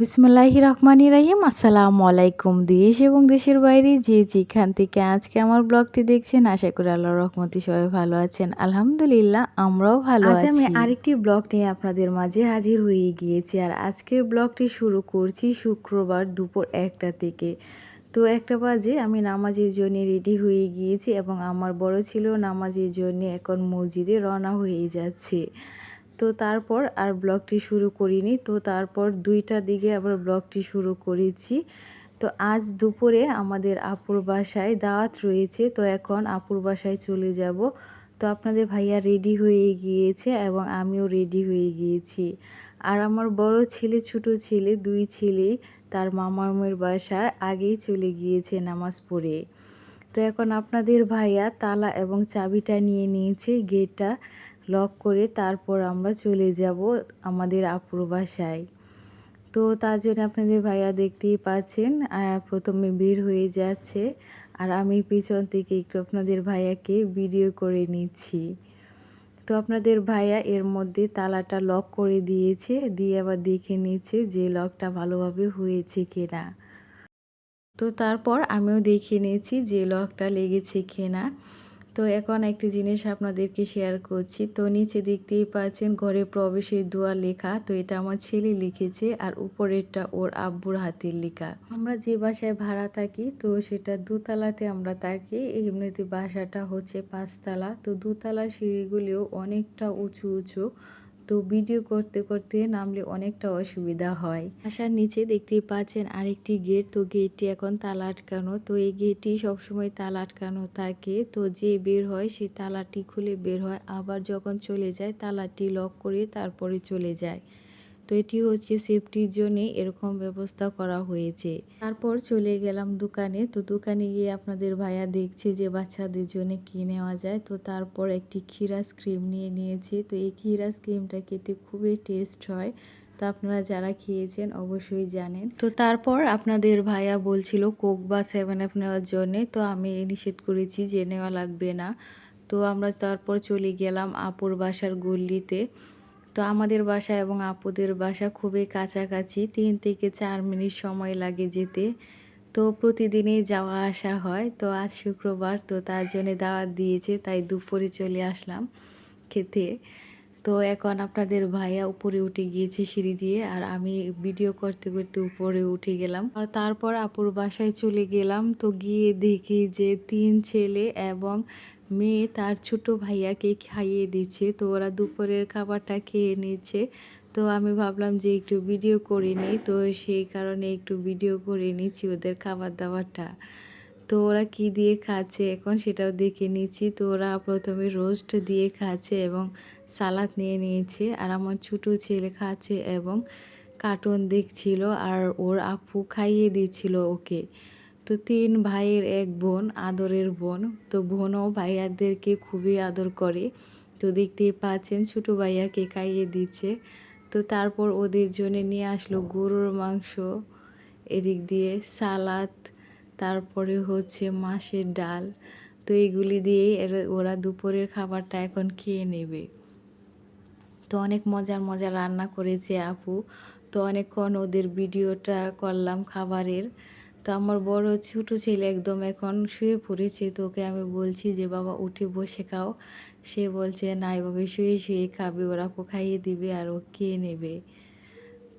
বিসমুল্লাহি রহমানি রাহিম আসসালামু আলাইকুম দেশ এবং দেশের বাইরে যে যেখান থেকে আজকে আমার ব্লগটি দেখছেন আশা করি আল্লাহ রহমতি সবাই ভালো আছেন। আলহামদুলিল্লাহ আমরাও ভালো আছি আমি আরেকটি ব্লগ নিয়ে আপনাদের মাঝে হাজির হয়ে গিয়েছি আর আজকের ব্লগটি শুরু করছি শুক্রবার দুপুর একটা থেকে। তো একটা বাজে আমি নামাজের জন্য রেডি হয়ে গিয়েছি এবং আমার বড় ছিল নামাজের জন্য এখন মসজিদে রওনা হয়ে যাচ্ছে। তো তারপর আর ব্লগটি শুরু করিনি। তো তারপর দুইটা দিকে আবার ব্লগটি শুরু করেছি। তো আজ দুপুরে আমাদের আপুর বাসায় দাওয়াত রয়েছে। তো এখন আপুর বাসায় চলে যাব। তো আপনাদের ভাইয়া রেডি হয়ে গিয়েছে এবং আমিও রেডি হয়ে গিয়েছি। আর আমার বড় ছেলে, ছোট ছেলে, দুই ছেলে তার মামামের বাসায় আগেই চলে গিয়েছে নামাজ পড়ে। তো এখন আপনাদের ভাইয়া তালা এবং চাবিটা নিয়ে নিয়েছে গেটটা। লক করে তারপর আমরা চলে যাব আমাদের আপুর বাসায়। তো তার জন্য আপনাদের ভাইয়া দেখতেই পাচ্ছেন প্রথমে বের হয়ে যাচ্ছে আর আমি পিছন থেকে একটু আপনাদের ভাইয়াকে ভিডিও করে নিচ্ছি। তো আপনাদের ভাইয়া এর মধ্যে তালাটা লক করে দিয়েছে, দিয়ে আবার দেখে নিচ্ছে যে লকটা ভালোভাবে হয়েছে কিনা। তো তারপর আমিও দেখে নিয়েছি যে লকটা লেগেছে কিনা। তো এখন একটি জিনিস আপনাদেরকে শেয়ার করছি। তো নিচে দেখতেই পাচ্ছেন, ঘরে প্রবেশের দোয়া লেখা। তো এটা আমার ছেলে লিখেছে আর উপরেরটা ওর আব্বুর হাতের লেখা। আমরা যে বাসায় ভাড়া থাকি, তো সেটা দুতলাতে আমরা থাকি। এমনিতে বাসাটা হচ্ছে পাঁচতলা। তো দুতলা সিঁড়িগুলিও অনেকটা উঁচু উঁচু। তো ভিডিও করতে করতে নামলে অনেকটা অসুবিধা হয়। আসার নিচে দেখতেই পাচ্ছেন আরেকটি গেট। তো গেটটি এখন তালা আটকানো। তো এই গেটটি সবসময় তালা আটকানো থাকে। তো যে বের হয় সেই তালাটি খুলে বের হয়। আবার যখন চলে যায়, তালাটি লক করে তারপরে চলে যায়। তো এটি হচ্ছে সেফটির জন্যে এরকম ব্যবস্থা করা হয়েছে। তারপর চলে গেলাম দোকানে। তো দোকানে গিয়ে আপনাদের ভাইয়া দেখছে যে বাচ্চাদের জন্য কী নেওয়া যায়। তো তারপর একটি ক্ষীরাস ক্রিম নিয়ে নিয়েছে। তো এই ক্ষীরাস ক্রিমটা খেতে খুবই টেস্ট হয়। তো আপনারা যারা খেয়েছেন অবশ্যই জানেন। তো তারপর আপনাদের ভাইয়া বলছিল কোক বা সেভেন আপ নেওয়ার জন্যে। তো আমি নিষেধ করেছি যে নেওয়া লাগবে না। তো আমরা তারপর চলে গেলাম আপুর বাসার গল্লিতে। তো আমাদের বাসা এবং আপুদের বাসা খুবই কাছাকাছি, তিন থেকে চার মিনিট সময় লাগে যেতে। তো প্রতিদিনই যাওয়া আসা হয়। তো আজ শুক্রবার, তো তার জন্যে দাওয়াত দিয়েছে, তাই দুপুরে চলে আসলাম খেতে। তো এখন আপনাদের ভাইয়া উপরে উঠে গিয়েছে সিঁড়ি দিয়ে আর আমি ভিডিও করতে করতে উপরে উঠে গেলাম। তারপর আপুর বাসায় চলে গেলাম। তো গিয়ে দেখি যে তিন ছেলে এবং মেয়ে তার ছোট ভাইয়াকে খাইয়ে দিচ্ছে। তো ওরা দুপুরের খাবারটা খেয়ে নিচ্ছে। তো আমি ভাবলাম যে একটু ভিডিও করে নিই। তো সেই কারণে একটু ভিডিও করে নিচ্ছি ওদের খাবার দাবারটা। তো ওরা কি দিয়ে খাচ্ছে এখন সেটাও দেখে নিচ্ছি। তো ওরা প্রথমে রোস্ট দিয়ে খাচ্ছে এবং সালাদ নিয়ে নিয়েছে আর আমার ছোটো ছেলে খাচ্ছে এবং কার্টুন দেখছিল আর ওর আপু খাইয়ে দিচ্ছিল ওকে। তো তিন ভাইয়ের এক বোন, আদরের বোন, তো বোনও ভাইয়াদেরকে খুবই আদর করে। তো দেখতেই পাচ্ছেন ছোটো ভাইয়াকে খাইয়ে দিচ্ছে। তো তারপর ওদের জন্য নিয়ে আসলো গরুর মাংস, এদিক দিয়ে সালাদ, তারপরে হচ্ছে মাছের ডাল। তো এইগুলি দিয়ে ওরা দুপুরের খাবারটা এখন খেয়ে নেবে। তো অনেক মজার মজার রান্না করেছে আপু। তো অনেকক্ষণ ওদের ভিডিওটা করলাম খাবারের। তো আমার বড় ছোটো ছেলে একদম এখন শুয়ে পড়েছে, তো ওকে আমি বলছি যে, বাবা, উঠে বসে খাও। সে বলছে, না, এভাবে শুয়ে শুয়ে খাবে, ওরা খাইয়ে দিবে আর ও খেয়ে নেবে।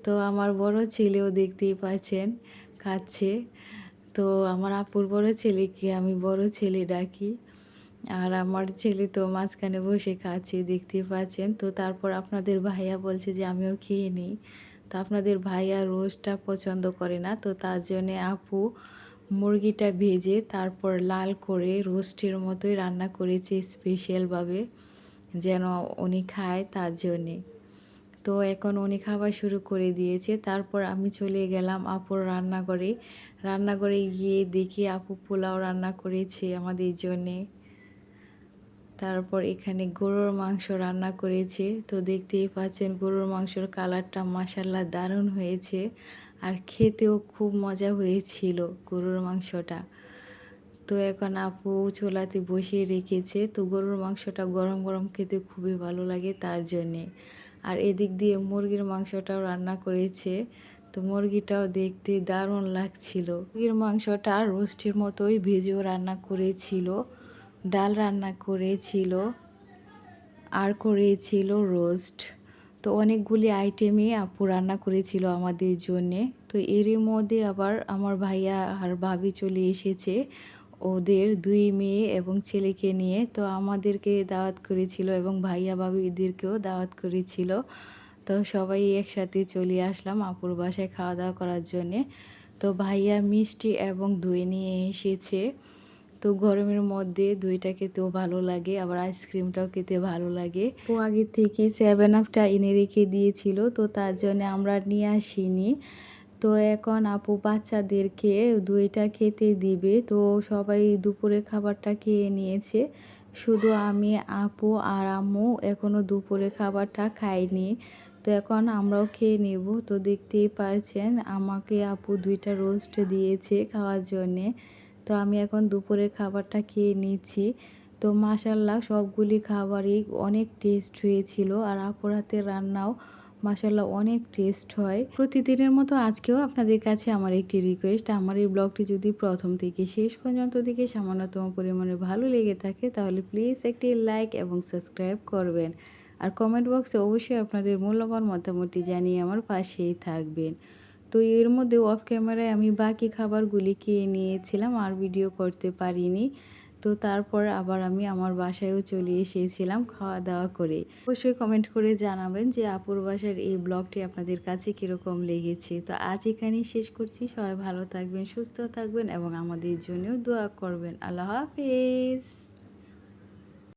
তো আমার বড় ছেলেও দেখতেই পাচ্ছেন খাচ্ছে। তো আমার আপুর বড় ছেলেকে আমি বড় ছেলে ডাকি। আর আমার ছেলে তো মাঝখানে বসে খাচ্ছে দেখতে পাচ্ছেন। তো তারপর আপনাদের ভাইয়া বলছে যে আমিও খেয়ে নিই। তো আপনাদের ভাইয়া রোস্টটা পছন্দ করে না, তো তার জন্যে আপু মুরগিটা ভেজে তারপর লাল করে রোস্টের মতোই রান্না করেছে স্পেশালভাবে, যেন উনি খায় তার জন্যে। তো এখন উনি খাবার শুরু করে দিয়েছে। তারপর আমি চলে গেলাম আপুর রান্নাঘরে। রান্নাঘরে গিয়ে দেখি আপু পোলাও রান্না করেছে আমাদের জন্যে। তারপর এখানে গরুর মাংস রান্না করেছে। তো দেখতেই পাচ্ছেন গরুর মাংসর কালারটা মাসাল্লা দারুণ হয়েছে আর খেতেও খুব মজা হয়েছিল গরুর মাংসটা। তো এখন আপু চোলাতে বসিয়ে রেখেছে। তো গরুর মাংসটা গরম গরম খেতে খুবই ভালো লাগে তার জন্যে। আর এদিক দিয়ে মুরগির মাংসটাও রান্না করেছে। তো মুরগিটাও দেখতে দারুণ লাগছিল। মুরগির মাংসটা রোস্টের মতোই ভেজেও রান্না করেছিল। ডাল রান্না করেছিল, আর করেছিল রোস্ট। তো অনেকগুলি আইটেমই আপু রান্না করেছিল আমাদের জন্যে। তো এরই মধ্যে আবার আমার ভাইয়া আর ভাবি চলে এসেছে ওদের দুই মেয়ে এবং ছেলেকে নিয়ে। তো আমাদেরকে দাওয়াত করেছিল এবং ভাইয়া ভাবিদেরকেও দাওয়াত করেছিল। তো সবাই একসাথে চলে আসলাম আপুর বাসায় খাওয়া দাওয়া করার জন্যে। তো ভাইয়া মিষ্টি এবং দই নিয়ে এসেছে। তো গরমের মধ্যে দইটা খেতেও ভালো লাগে, আবার আইসক্রিমটাও খেতে ভালো লাগে। ও আগে থেকে সেভেন আপটা এনে রেখে দিয়েছিল, তো তার জন্য আমরা নিয়ে আসিনি। তো এখন আপু বাচ্চাদেরকে দইটা খেতে দিবে, তো সবাই দুপুরে খাবারটা খেয়ে নিয়েছে। শুধু আমি, আপু আর আম্মু এখনও দুপুরে খাবারটা খাইনি। তো এখন আমরাও খেয়ে নেব। তো দেখতেই পারছেন, আমাকে আপু দুইটা রোস্ট দিয়েছে খাওয়ার জন্যে। তো আমি এখন দুপুরের খাবারটা খেয়ে নিচ্ছি। তো মাসাল্লাহ সবগুলি খাবারই অনেক টেস্ট হয়েছিল আর আপুর হাতের রান্নাও মাসাল্লাহ অনেক টেস্ট হয়। প্রতিদিনের মতো আজকেও আপনাদের কাছে আমার একটি রিকোয়েস্ট আমার এই ব্লগটি যদি প্রথম থেকে শেষ পর্যন্ত দিকে সামান্যতম পরিমাণে ভালো লেগে থাকে, তাহলে প্লিজ একটি লাইক এবং সাবস্ক্রাইব করবেন। আর কমেন্ট বক্সে অবশ্যই আপনাদের মূল্যবান মতামতটি জানিয়ে আমার পাশেই থাকবেন। তো এর মধ্যে অফ ক্যামেরায় আমি বাকি খাবারগুলি খেয়ে নিয়েছিলাম, আর ভিডিও করতে পারিনি। তো তারপর আবার আমি আমার বাসায়ও চলে এসেছিলাম খাওয়া দাওয়া করে। অবশ্যই কমেন্ট করে জানাবেন যে আপুর বাসার এই ব্লগটি আপনাদের কাছে কীরকম লেগেছে। তো আজ এখানেই শেষ করছি। সবাই ভালো থাকবেন, সুস্থ থাকবেন এবং আমাদের জন্যও দোয়া করবেন। আল্লাহ হাফেজ।